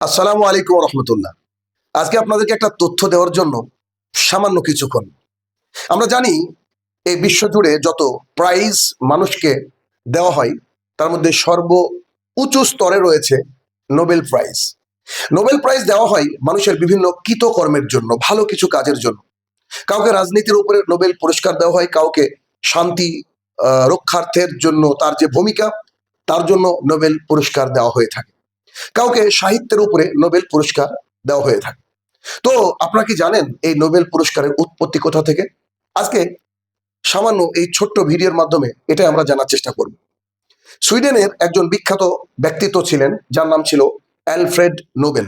আসসালামু আলাইকুম রহমতুল্লাহ আজকে আপনাদেরকে একটা তথ্য দেওয়ার জন্য সামান্য কিছুক্ষণ। আমরা জানি, এই বিশ্ব জুড়ে যত প্রাইজ মানুষকে দেওয়া হয়, তার মধ্যে সর্ব উঁচু স্তরে রয়েছে নোবেল প্রাইজ নোবেল প্রাইজ দেওয়া হয় মানুষের বিভিন্ন কৃতকর্মের জন্য, ভালো কিছু কাজের জন্য। কাউকে রাজনীতির উপরে নোবেল পুরস্কার দেওয়া হয়, কাউকে শান্তি রক্ষার্থের জন্য তার যে ভূমিকা, তার জন্য নোবেল পুরস্কার দেওয়া হয়ে থাকে। কাউকে সাহিত্যের উপরে নোবেল পুরস্কার দেওয়া হয়ে থাকে। তো আপনারা কি জানেন এই নোবেল পুরস্কারের উৎপত্তি কোথা থেকে? আজকে সামান্য এই ছোট্ট ভিডিওর মাধ্যমে এটা আমরা জানার চেষ্টা করব। সুইডেনের একজন বিখ্যাত ব্যক্তিত্ব ছিলেন, যার নাম ছিল অ্যালফ্রেড নোবেল।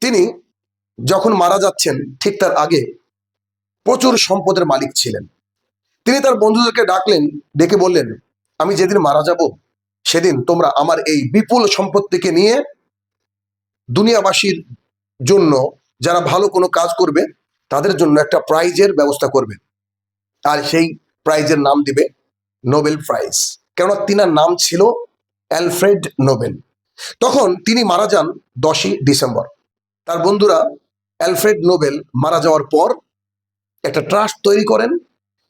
তিনি যখন মারা যাচ্ছেন, ঠিক তার আগে প্রচুর সম্পদের মালিক ছিলেন। তিনি তার বন্ধুদেরকে ডাকলেন, ডেকে বললেন, আমি যেদিন মারা যাব সেদিন তোমরা আমার এই বিপুল সম্পত্তিকে নিয়ে দুনিয়াবাসীর জন্য যারা ভালো কোনো কাজ করবে, তাদের জন্য একটা প্রাইজের ব্যবস্থা করবে। আর সেই প্রাইজের নাম দিবে নোবেল প্রাইজ। কেননা তিনার নাম ছিল অ্যালফ্রেড নোবেল। তখন তিনি মারা যান দশই ডিসেম্বর। তার বন্ধুরা অ্যালফ্রেড নোবেল মারা যাওয়ার পর একটা ট্রাস্ট তৈরি করেন।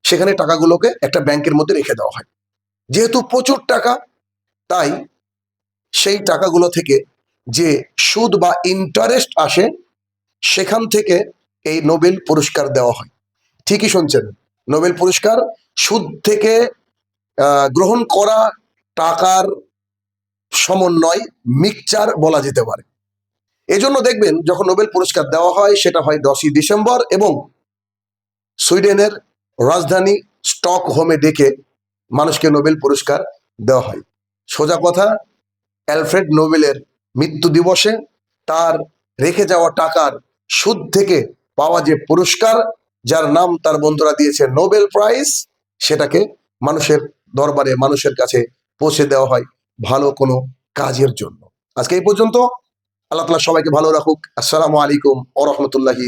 সেখানে টাকাগুলোকে একটা ব্যাংকের মধ্যে রেখে দেওয়া হয়। যেহেতু প্রচুর টাকা তাই সেই টাকাগুলো থেকে যে সুদ বা ইন্টারেস্ট আসে, সেখান থেকে এই নোবেল পুরস্কার দেওয়া হয়। ঠিকই শুনছেন, নোবেল পুরস্কার সুদ থেকে গ্রহণ করা টাকার সমন্বয় মিক্সচার বলা যেতে পারে। এজন্য দেখবেন, যখন নোবেল পুরস্কার দেওয়া হয়, সেটা হয় দশই ডিসেম্বর এবং সুইডেনের রাজধানী স্টক হোমে ডেকে মানুষকে নোবেল পুরস্কার দেওয়া হয়। সোজা কথা, অ্যালফ্রেড নোবেলের মৃত্যু দিবসে তার রেখে যাওয়া টাকার সুদ থেকে পাওয়া যে পুরস্কার, যার নাম তার বন্ধুরা দিয়েছে নোবেল প্রাইজ, সেটাকে মানুষের দরবারে, মানুষের কাছে পৌঁছে দেওয়া হয় ভালো কোনো কাজের জন্য। আজকে এই পর্যন্ত আল্লাহ তালা সবাইকে ভালো রাখুক। আসসালামু আলাইকুম ও রহমতুল্লাহি